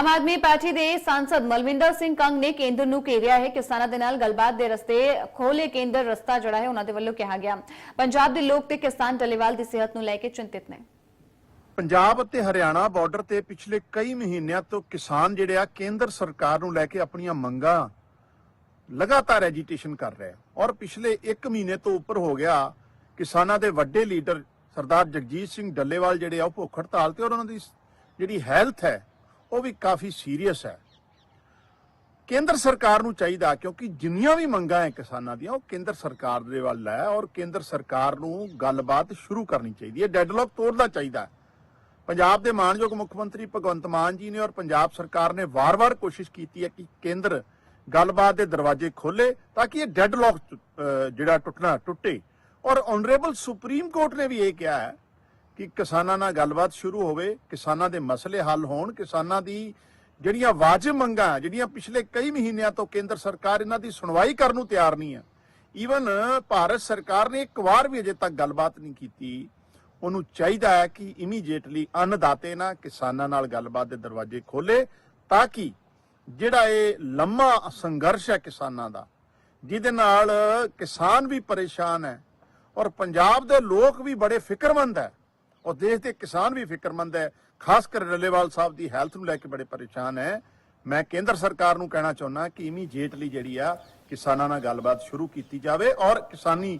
Aam Aadmi party ਦੇ ਸਾਂਸਦ ਮਲਵਿੰਦਰ ਸਿੰਘ ਕੰਗ ਨੇ ਕੇਂਦਰ ਨੂੰ ਘੇਰਿਆ ਹੈ ਕਿਸਾਨਾਂ ਦੇ ਨਾਲ ਗੱਲਬਾਤ ਦੇ ਰਸਤੇ ਖੋਲੇ ਕੇਂਦਰ ਰਸਤਾ ਜਿਹੜਾ ਹੈ, ਉਹਨਾਂ ਦੇ ਵੱਲੋਂ ਕਿਹਾ ਗਿਆ। ਪੰਜਾਬ ਦੇ ਲੋਕ ਤੇ ਕਿਸਾਨ ਟੱਲੇਵਾਲ ਦੀ ਸਿਹਤ ਨੂੰ ਲੈ ਕੇ ਚਿੰਤਿਤ ਨੇ। ਪੰਜਾਬ ਅਤੇ ਹਰਿਆਣਾ ਬਾਰਡਰ ਤੇ ਪਿਛਲੇ ਕਈ ਮਹੀਨਿਆਂ ਤੋਂ ਕਿਸਾਨ ਜਿਹੜੇ ਆ, ਕੇਂਦਰ ਸਰਕਾਰ ਨੂੰ ਲੈ ਕੇ ਆਪਣੀਆਂ ਮੰਗਾਂ ਲਗਾਤਾਰ ਐਜੀਟੇਸ਼ਨ ਕਰ ਰਹੇ ਔਰ ਪਿਛਲੇ 1 ਮਹੀਨੇ ਤੋਂ ਉੱਪਰ ਹੋ ਗਿਆ, ਕਿਸਾਨਾਂ ਦੇ ਵੱਡੇ ਲੀਡਰ ਸਰਦਾਰ ਜਗਜੀਤ ਸਿੰਘ ਡੱਲੇਵਾਲ ਜਿਹੜੇ ਆ, ਉਹ ਭੁੱਖ ਹੜਤਾਲ ਤੇ ਔਰ ਉਹਨਾਂ ਦੀ ਜਿਹੜੀ ਹੈਲਥ ਹੈ ਉਹ ਵੀ ਕਾਫੀ ਸੀਰੀਅਸ ਹੈ। ਕੇਂਦਰ ਸਰਕਾਰ ਨੂੰ ਚਾਹੀਦਾ, ਕਿਉਂਕਿ ਜਿੰਨੀਆਂ ਵੀ ਮੰਗਾਂ ਹੈ ਕਿਸਾਨਾਂ ਦੀਆਂ, ਉਹ ਕੇਂਦਰ ਸਰਕਾਰ ਦੇ ਵੱਲ ਹੈ ਔਰ ਕੇਂਦਰ ਸਰਕਾਰ ਨੂੰ ਗੱਲਬਾਤ ਸ਼ੁਰੂ ਕਰਨੀ ਚਾਹੀਦੀ ਹੈ। ਡੈਡਲੌਕ ਤੋੜਨਾ ਚਾਹੀਦਾ ਪੰਜਾਬ ਦੇ ਮਾਨਯੋਗ ਮੁੱਖ ਮੰਤਰੀ ਭਗਵੰਤ ਮਾਨ ਜੀ ਨੇ ਔਰ ਪੰਜਾਬ ਸਰਕਾਰ ਨੇ ਵਾਰ-ਵਾਰ ਕੋਸ਼ਿਸ਼ ਕੀਤੀ ਹੈ ਕਿ ਕੇਂਦਰ ਗੱਲਬਾਤ ਦੇ ਦਰਵਾਜ਼ੇ ਖੋਲੇ ਤਾਂ ਕਿ ਇਹ ਡੈਡਲੌਕ ਜਿਹੜਾ ਟੁੱਟਣਾ ਟੁੱਟੇ। ਔਰ ਆਨਰੇਬਲ ਸੁਪਰੀਮ ਕੋਰਟ ਨੇ ਵੀ ਇਹ ਕਿਹਾ ਹੈ ਕਿ ਕਿਸਾਨਾਂ ਨਾਲ ਗੱਲਬਾਤ ਸ਼ੁਰੂ ਹੋਵੇ, ਕਿਸਾਨਾਂ ਦੇ ਮਸਲੇ ਹੱਲ ਹੋਣ, ਕਿਸਾਨਾਂ ਦੀ ਜਿਹੜੀਆਂ ਵਾਜਬ ਮੰਗਾਂ, ਜਿਹੜੀਆਂ ਪਿਛਲੇ ਕਈ ਮਹੀਨਿਆਂ ਤੋਂ ਕੇਂਦਰ ਸਰਕਾਰ ਇਹਨਾਂ ਦੀ ਸੁਣਵਾਈ ਕਰਨ ਨੂੰ ਤਿਆਰ ਨਹੀਂ ਹੈ। ਈਵਨ ਭਾਰਤ ਸਰਕਾਰ ਨੇ ਇੱਕ ਵਾਰ ਵੀ ਅਜੇ ਤੱਕ ਗੱਲਬਾਤ ਨਹੀਂ ਕੀਤੀ। ਉਹਨੂੰ ਚਾਹੀਦਾ ਹੈ ਕਿ ਇਮੀਡੀਏਟਲੀ ਅੰਨਦਾਤੇ ਨਾਲ ਕਿਸਾਨਾਂ ਨਾਲ ਗੱਲਬਾਤ ਦੇ ਦਰਵਾਜ਼ੇ ਖੋਲੇ ਤਾਂ ਕਿ ਜਿਹੜਾ ਇਹ ਲੰਮਾ ਸੰਘਰਸ਼ ਹੈ ਕਿਸਾਨਾਂ ਦਾ, ਜਿਹਦੇ ਨਾਲ ਕਿਸਾਨ ਵੀ ਪਰੇਸ਼ਾਨ ਹੈ ਔਰ ਪੰਜਾਬ ਦੇ ਲੋਕ ਵੀ ਬੜੇ ਫਿਕਰਮੰਦ ਹੈ ਔਰ ਦੇਸ਼ ਦੇ ਕਿਸਾਨ ਵੀ ਫਿਕਰਮੰਦ ਹੈ, ਖਾਸ ਕਰ ਰੱਲੇਵਾਲ ਸਾਹਿਬ ਦੀ ਹੈਲਥ ਨੂੰ ਲੈ ਕੇ ਬੜੇ ਪਰੇਸ਼ਾਨ ਹੈ। ਮੈਂ ਕੇਂਦਰ ਸਰਕਾਰ ਨੂੰ ਕਹਿਣਾ ਚਾਹੁੰਦਾ ਕਿ ਇਮੀਡੀਏਟਲੀ ਜਿਹੜੀ ਆ ਕਿਸਾਨਾਂ ਨਾਲ ਗੱਲਬਾਤ ਸ਼ੁਰੂ ਕੀਤੀ ਜਾਵੇ ਔਰ ਕਿਸਾਨੀ